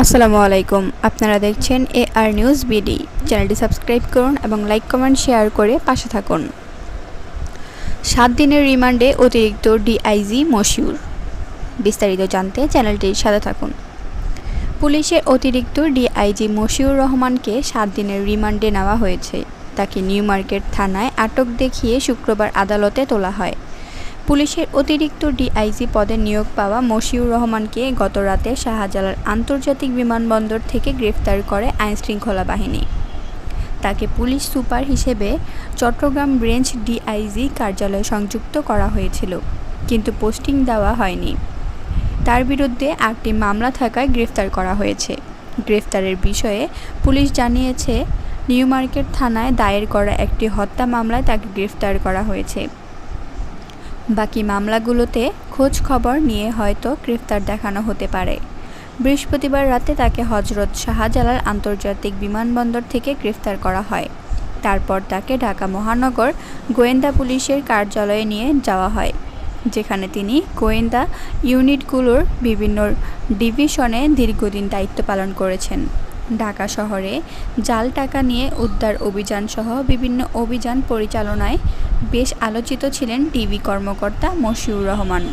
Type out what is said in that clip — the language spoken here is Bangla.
আসসালামু আলাইকুম। আপনারা দেখছেন এ আর নিউজ বিডি চ্যানেলটি সাবস্ক্রাইব করুন এবং লাইক, কমেন্ট, শেয়ার করে পাশে থাকুন। সাত দিনের রিমান্ডে অতিরিক্ত ডিআইজি মশিউর। বিস্তারিত জানতে চ্যানেলটির সাথে থাকুন। পুলিশের অতিরিক্ত ডিআইজি মশিউর রহমানকে সাত দিনের রিমান্ডে নেওয়া হয়েছে। তাকে নিউ মার্কেট থানায় আটক দেখিয়ে শুক্রবার আদালতে তোলা হয়। পুলিশের অতিরিক্ত ডিআইজি পদে নিয়োগ পাওয়া মশিউর রহমানকে গত রাতে শাহজালাল আন্তর্জাতিক বিমানবন্দর থেকে গ্রেফতার করে আইনশৃঙ্খলা বাহিনী। তাকে পুলিশ সুপার হিসেবে চট্টগ্রাম রেঞ্জ ডিআইজি কার্যালয়ে সংযুক্ত করা হয়েছিল, কিন্তু পোস্টিং দেওয়া হয়নি। তার বিরুদ্ধে আটটি মামলা থাকায় গ্রেফতার করা হয়েছে। গ্রেফতারের বিষয়ে পুলিশ জানিয়েছে, নিউ মার্কেট থানায় দায়ের করা একটি হত্যা মামলায় তাকে গ্রেফতার করা হয়েছে। বাকি মামলাগুলোতে খোঁজ খবর নিয়ে হয়তো গ্রেফতার দেখানো হতে পারে। বৃহস্পতিবার রাতে তাকে হজরত শাহজালাল আন্তর্জাতিক বিমানবন্দর থেকে গ্রেফতার করা হয়। তারপর তাকে ঢাকা মহানগর গোয়েন্দা পুলিশের কার্যালয়ে নিয়ে যাওয়া হয়, যেখানে তিনি গোয়েন্দা ইউনিটগুলোর বিভিন্ন ডিভিশনে দীর্ঘদিন দায়িত্ব পালন করেছেন। ঢাকা শহরে জাল টাকা নিয়ে উদ্ধার অভিযান সহ বিভিন্ন অভিযান পরিচালনায় বেশ আলোচিত ছিলেন টিভি কর্মকর্তা মশিউর রহমান।